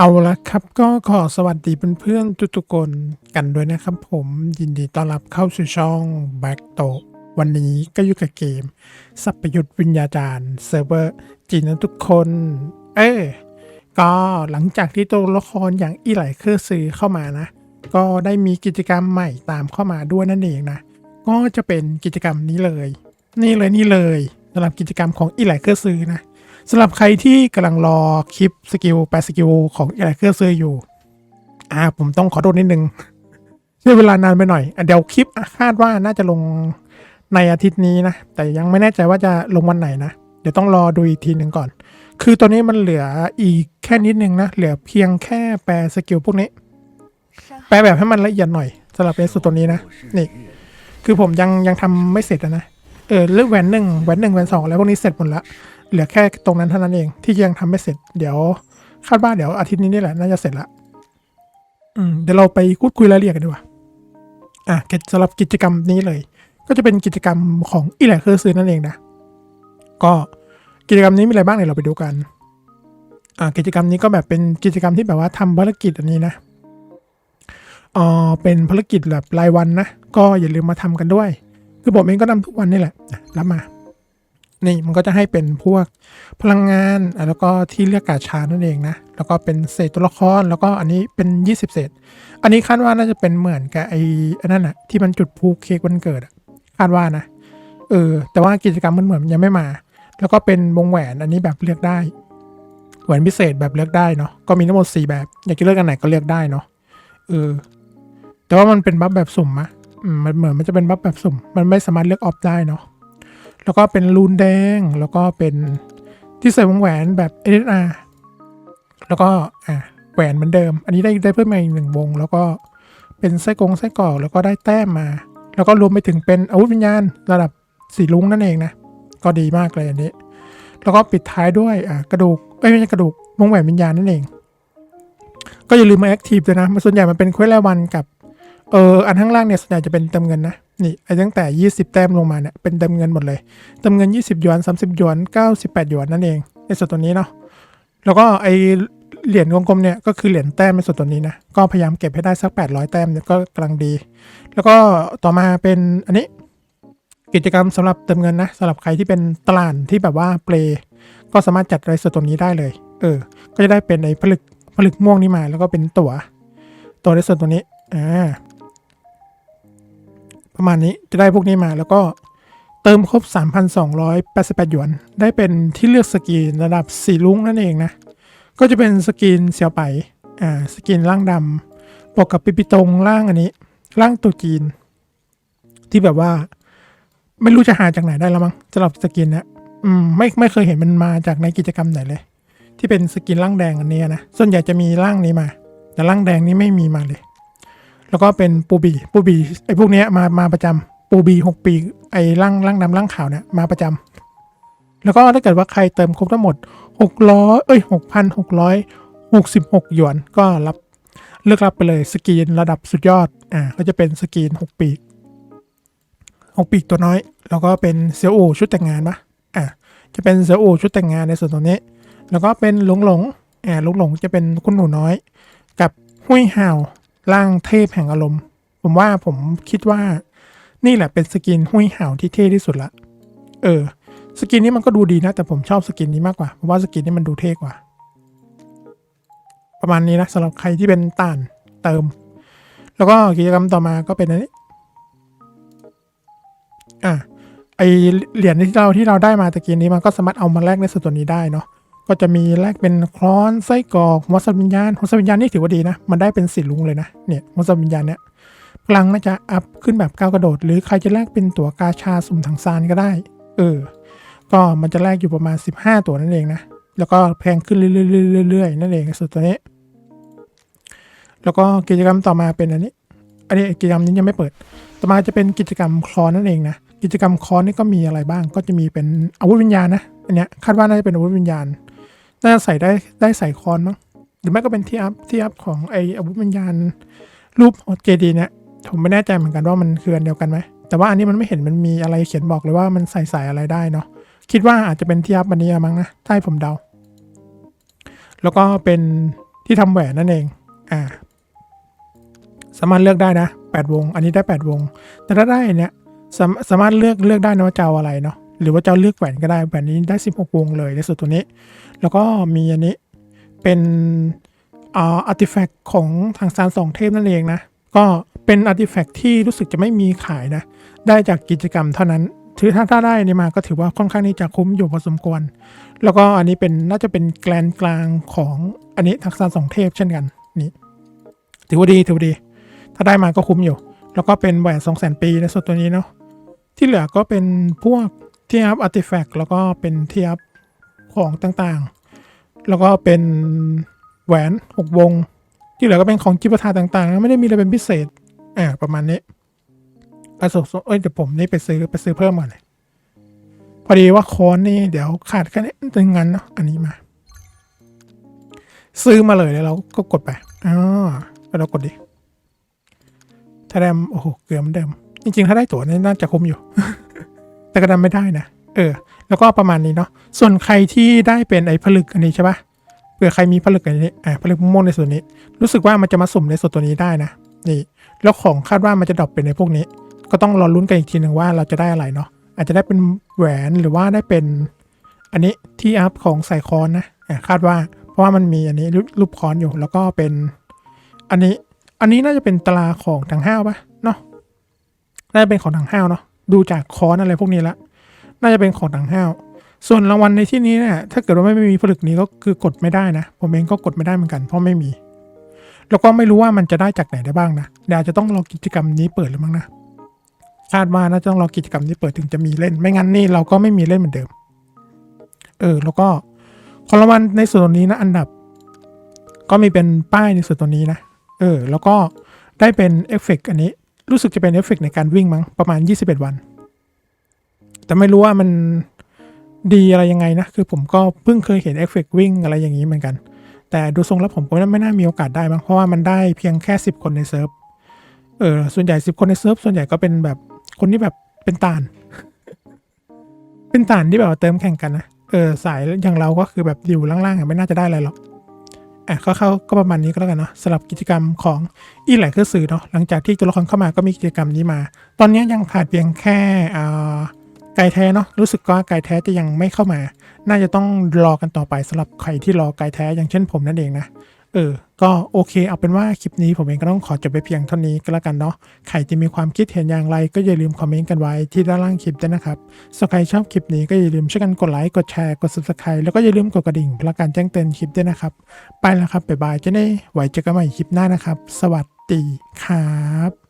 เอาละครับก็ขอสวัสดีเพื่อนๆทุกๆคนกันด้วยนะครับผมยินดีต้อนรับเข้าสู่ช่อง Back t o วันนี้ก็อยู่กับเกม สัพยุทธวิญญาจารย์เซิร์ฟเวอร์จีนทุกคน เออก็หลังจากที่ตัวละครอย่างอีไหลเคอร์ซื้อเข้ามานะ ก็ได้มีกิจกรรมใหม่ตามเข้ามาด้วยนั่นเองนะ ก็จะเป็นกิจกรรมนี้เลย นี่เลยนี่เลยสำหรับกิจกรรมของอีไหลเคอร์ซื้อนะ สำหรับใครที่กำลังรอคลิปสกิลแปดสกิลของอีไลเคอร์เซอร์อยู่ อ่า ผมต้องขอโทษนิดนึงใช้เวลานานไปหน่อยอเดี๋ยวคลิปคาดว่าน่าจะลงในอาทิตย์นี้นะ แต่ยังไม่แน่ใจว่าจะลงวันไหนนะ เดี๋ยวต้องรอดูอีกทีหนึ่งก่อน คือตัวนี้มันเหลืออีกแค่นิดนึงนะ เหลือเพียงแค่แปลสกิลพวกนี้ แปลแบบให้มันละเอียดหน่อยสำหรับในสุดตัวนี้นะ นี่ คือผมยังยังทำไม่เสร็จนะ เออเลือกแหวนหนึ่งแหวนหนึ่งแหวนสองแล้วพวกนี้เสร็จหมดละ เหลือแค่ตรงนั้นเท่านั้นเองที่ยังทำไม่เสร็จ เดี๋ยวคาดว่าเดี๋ยวอาทิตย์นี้นี่แหละน่าจะเสร็จละอืมเดี๋ยวเราไปพูดคุยรายละเอียดกันดีกว่าอะสำหรับกิจกรรมนี้เลย ก็จะเป็นกิจกรรมของอีแหลเคอร์ซื้อนั่นเองนะก็กิจกรรมนี้มีอะไรบ้างเดี๋ยวเราไปดูกัน อ่ากิจกรรมนี้ก็แบบเป็นกิจกรรมที่แบบว่าทำภารกิจอันนี้นะอ๋อเป็นภารกิจแบบรายวันนะ ก็อย่าลืมมาทำกันด้วย คือผมเองก็ทำทุกวันนี่แหละรับมา นี่มันก็จะให้เป็นพวกพลังงานแล้วก็ที่เลือกกาชานั่นเองนะ แล้วก็เป็นเศษตัวละครแล้วก็อันนี้เป็น 20 เศษ อันนี้คาดว่าน่าจะเป็นเหมือนกับไอ้อันนั้นอะที่มันจุดพลุเค้กวันเกิดคาดว่านะเออแต่ว่ากิจกรรมมันเหมือนยังไม่มา แล้วก็เป็นวงแหวนอันนี้แบบเลือกได้แหวนพิเศษแบบเลือกได้เนาะก็มีทั้งหมด4แบบ อยากจะเลือกอันไหนก็เลือกได้เนาะเออแต่ว่ามันเป็นบัฟแบบสุ่มอะมันเหมือนมันจะเป็นบัฟแบบสุ่ม มันไม่สามารถเลือกออฟได้เนาะ แล้วก็เป็นรูนแดง แล้วก็เป็นที่ใส่วงแหวนแบบ SSR แล้วก็อะแหวนเหมือนเดิม อันนี้ได้ได้เพิ่มมาอีกหนึ่งวง แล้วก็เป็นไส้กงไส้กรอกแล้วก็ได้แต้มมา แล้วก็รวมไปถึงเป็นอาวุธวิญญาณระดับสีลุงนั่นเองนะ ก็ดีมากเลยอันนี้ แล้วก็ปิดท้ายด้วยอะกระดูกเอ้ยไม่ใช่กระดูกวงแหวนวิญญาณนั่นเอง ก็อย่าลืมมาแอคทีฟด้วยนะมันส่วนใหญ่มันเป็นเควสรายวันกับเอออันข้างล่างเนี่ยส่วนใหญ่จะเป็นเติมเงินนะ นี่ไอ้ตั้งแต่ 20 แต้มลงมาเนี่ยเป็นเติมเงินหมดเลยเติมเงิน 20หยวน 30หยวน 98หยวนนั่นเองในส่วนตัวนี้เนาะแล้วก็ไอเหรียญกลมๆเนี่ยก็คือเหรียญแต้มในส่วนตัวนี้นะก็พยายามเก็บให้ได้สัก 800 แต้มเนี่ยก็กำลังดี แล้วก็ต่อมาเป็นอันนี้กิจกรรมสำหรับเติมเงินนะสำหรับใครที่เป็นตลาดที่แบบว่าเปลก็สามารถจัดในส่วนตัวนี้ได้เลย เออ ก็จะได้เป็นไอ้ผลึกผลึกม่วงนี่มา แล้วก็เป็นตั๋วตัวในส่วนตัวนี้อ่า ประมาณนี้จะได้พวกนี้มาแล้วก็เติมครบ 3,288 หยวน ได้เป็นที่เลือกสกรีนระดับสีลุ้งนั่นเองนะ ก็จะเป็นสกรีนเซียวไปอ่าสกรีนร่างดำบวกกับปิปิตรงร่างอันนี้ ร่างตัวจีน ที่แบบว่า ไม่รู้จะหาจากไหนได้แล้วมั้งสำหรับสกินนะอืมไม่ไม่เคยเห็นมันมาจากในกิจกรรมไหนเลย ที่เป็นสกินร่างแดงอันนี้นะส่วนใหญ่จะมีร่างนี้มา แต่ร่างแดงนี้ไม่มีมาเลย แล้วก็เป็นปูบีปูบีไอ้พวกเนี้ยมามาประจำปูบีหกปีไอ้ร่างร่างดำร่างขาวเนี่ยมาประจำแล้วก็ถ้าเกิดว่าใครเติมครบทั้งหมดหกร้อยเอ้ยหกพันหกร้อยหกสิบหกหยวนก็รับเลือกรับไปเลยสกรีนระดับสุดยอดอ่าก็จะเป็นสกรีนหกปีหกปีตัวน้อย แล้วก็เป็นเซียวอูชุดแต่งงานปะอ่าจะเป็นเซียวอูชุดแต่งงานในส่วนตรงนี้ แล้วก็เป็นหลงหลงอ่าหลงหลงจะเป็นคุณหนูน้อย กับหุยห่าว ร่างเทพแห่งอารมณ์ ผมว่าผมคิดว่า นี่แหละเป็นสกินหุยห่าวที่เท่ที่สุดละ เออ สกินนี้มันก็ดูดีนะ แต่ผมชอบสกินนี้มากกว่าเพราะว่าสกินนี้มันดูเท่กว่า ประมาณนี้นะสำหรับใครที่เป็นต่านเติม แล้วก็กิจกรรมต่อมาก็เป็นอันนี้อะไอเหรียญที่เราที่เราได้มาตะกี้นี้มันก็สามารถเอามาแลกในส่วนตัวนี้ได้เนาะ ก็จะมีแลกเป็นคลอนไส้กรอกมอสวิญญาณมอสวิญญาณนี่ถือว่าดีนะ มันได้เป็นสีลุงเลยนะเนี่ยมอสวิญญาณเนี่ยพลังน่าจะอัพขึ้นแบบก้าวกระโดด หรือใครจะแลกเป็นตั๋วกาชาสุ่มถังซานก็ได้ เออ ก็มันจะแลกอยู่ประมาณ 15 ตั๋วนั่นเองนะ แล้วก็แพงขึ้นเรื่อยๆๆๆนั่นเองสุดตัวนี้ แล้วก็กิจกรรมต่อมาเป็นอันนี้ อันนี้กิจกรรมนี้ยังไม่เปิด ต่อมาจะเป็นกิจกรรมคลอนนั่นเองนะ กิจกรรมคลอนนี่ก็มีอะไรบ้าง ก็จะมีเป็นอาวุธวิญญาณนะ อันเนี้ยคาดว่าน่าจะเป็นอาวุธวิญญาณ น่าจะใส่ได้ได้ใส่คอนมั้งหรือไม่ก็เป็นที่อัพที่อัพของไออาวุธวิญญาณรูปเจดีเนี่ยผมไม่แน่ใจเหมือนกันว่ามันคืออันเดียวกันไหมแต่ว่าอันนี้มันไม่เห็นมันมีอะไรเขียนบอกเลยว่ามันใส่ใส่อะไรได้เนาะคิดว่าอาจจะเป็นที่อัพอันนี้มั้งนะถ้าให้ผมเดา แล้วก็เป็นที่ทำแหวนนั่นเองอ่าสามารถเลือกได้นะแปดวง อันนี้ได้แปดวง แต่ถ้าได้เนี่ยสามสามารถเลือกเลือกได้นะว่าจะเอาอะไรเนาะ หรือว่าจะเอาเลือกแหวนก็ได้แหวนนี้ได้สิบหกวงเลยในส่วนตัวนี้ แล้วก็มีอันนี้เป็นอาร์ติแฟกต์ของทางซานสองเทพนั่นเองนะ ก็เป็นอาร์ติแฟกต์ที่รู้สึกจะไม่มีขายนะ ได้จากกิจกรรมเท่านั้น ถือถ้าถ้าได้นี่มาก็ถือว่าค่อนข้างที่จะคุ้มอยู่พอสมควร แล้วก็อันนี้เป็นน่าจะเป็นแกลนกลางของอันนี้ทักษะสองเทพเช่นกันนี่ถือว่าดีถือว่าดี ถ้าได้มาก็คุ้มอยู่ แล้วก็เป็นแหวนสองแสนปีในส่วนตัวนี้เนาะที่เหลือก็เป็นพวก ที่อัพอาร์ติแฟกต์แล้วก็เป็นที่อัพของต่างๆ แล้วก็เป็นแหวนหกวง ที่เหลือก็เป็นของจิปาถาต่างๆ ไม่ได้มีอะไรเป็นพิเศษอ่าประมาณนี้อะสสเอ้ยเดี๋ยวผมนี่ไปซื้อไปซื้อเพิ่มมาเลยพอดีว่าโค้นนี่เดี๋ยวขาดแค่นี้ตึงงั้นเนาะอันนี้มา ซื้อมาเลยแล้วเราก็กดไปอ๋อแล้วเรากดดิถ้าได้โอ้โหเกือเหมันเดิม จริงๆ ถ้าได้ตั๋วนี่น่าจะคุ้มอยู่ แต่ก็ดันไม่ได้นะ เออ แล้วก็ประมาณนี้เนาะ ส่วนใครที่ได้เป็นไอ้ผลึกอันนี้ใช่ปะเผื่อใครมีผลึกอันนี้อ่าผลึกม่วงในส่วนนี้ รู้สึกว่ามันจะมาสุ่มในส่วนตัวนี้ได้นะ นี่ แล้วของคาดว่ามันจะดรอปเป็นในพวกนี้ ก็ต้องรอลุ้นกันอีกทีหนึ่งว่าเราจะได้อะไรเนาะ อาจจะได้เป็นแหวนหรือว่าได้เป็น อันนี้ที่อัพของใส่คอนนะ อ่าคาดว่า เพราะว่ามันมีอันนี้รูปคอนอยู่ แล้วก็เป็น อันนี้ อันนี้น่าจะเป็นตราของถังห้าวปะเนาะ น่าจะเป็นของถังห้าวเนาะ ดูจากคอนอะไรพวกนี้ละ น่าจะเป็นของถังห้าว ส่วนรางวัลในที่นี้เนี่ยถ้าเกิดว่าไม่มีผลึกนี้ก็คือกดไม่ได้นะ ผมเองก็กดไม่ได้เหมือนกันเพราะไม่มี แล้วก็ไม่รู้ว่ามันจะได้จากไหนได้บ้างนะเดี๋ยวจะต้องรอกิจกรรมนี้เปิดหรือมั้งนะคาดว่าน่าจะต้องรอกิจกรรมนี้เปิดถึงจะมีเล่น ไม่งั้นนี่เราก็ไม่มีเล่นเหมือนเดิม เออ แล้วก็ของรางวัลในส่วนนี้นะ อันดับ ก็มีเป็นป้ายในส่วนตัวนี้นะ เออ แล้วก็ได้เป็นเอฟเฟกต์อันนี้ รู้สึกจะเป็นเอฟเฟกต์ในการวิ่งมั้งประมาณ 21 วัน แต่ไม่รู้ว่ามันดีอะไรยังไงนะ คือผมก็เพิ่งเคยเห็นเอฟเฟกต์วิ่งอะไรอย่างนี้เหมือนกัน แต่ดูทรงแล้วผมก็ไม่น่ามีโอกาสได้มั้งเพราะว่ามันได้เพียงแค่ 10 คนในเซิร์ฟเออส่วนใหญ่ 10 คนในเซิร์ฟส่วนใหญ่ก็เป็นแบบคนที่แบบเป็นตานเป็นตานที่แบบเติมแข่งกันนะเออสายอย่างเราก็คือแบบอยู่ล่างๆไม่น่าจะได้อะไรหรอก อะก็เข้าก็ประมาณนี้ก็แล้วกันเนาะสำหรับกิจกรรมของอีแหลกคือสื่อเนาะหลังจากที่ตัวละครเข้ามาก็มีกิจกรรมนี้มา ตอนนี้ยังขาดเพียงแค่อ่าไก่แท้เนาะรู้สึกว่าไก่แท้จะยังไม่เข้ามา น่าจะต้องรอกันต่อไปสำหรับใครที่รอไก่แท้อย่างเช่นผมนั่นเองนะ เออ ก็โอเค เอาเป็นว่าคลิปนี้ผมเองก็ต้องขอจบไปเพียงเท่านี้ก็แล้วกันเนาะ ใครจะมีความคิดเห็นอย่างไรก็อย่าลืมคอมเมนต์กันไว้ที่ด้านล่างคลิปด้วยนะครับส่วนใครชอบคลิปนี้ก็อย่าลืมช่วยกันกดไลค์ กดแชร์ กด subscribe แล้วก็อย่าลืมกดกระดิ่งเพื่อการแจ้งเตือนคลิปด้วยนะครับ ไปแล้วครับบ๊ายบายจะได้ไว้เจอกันใหม่คลิปหน้านะครับ สวัสดีครับ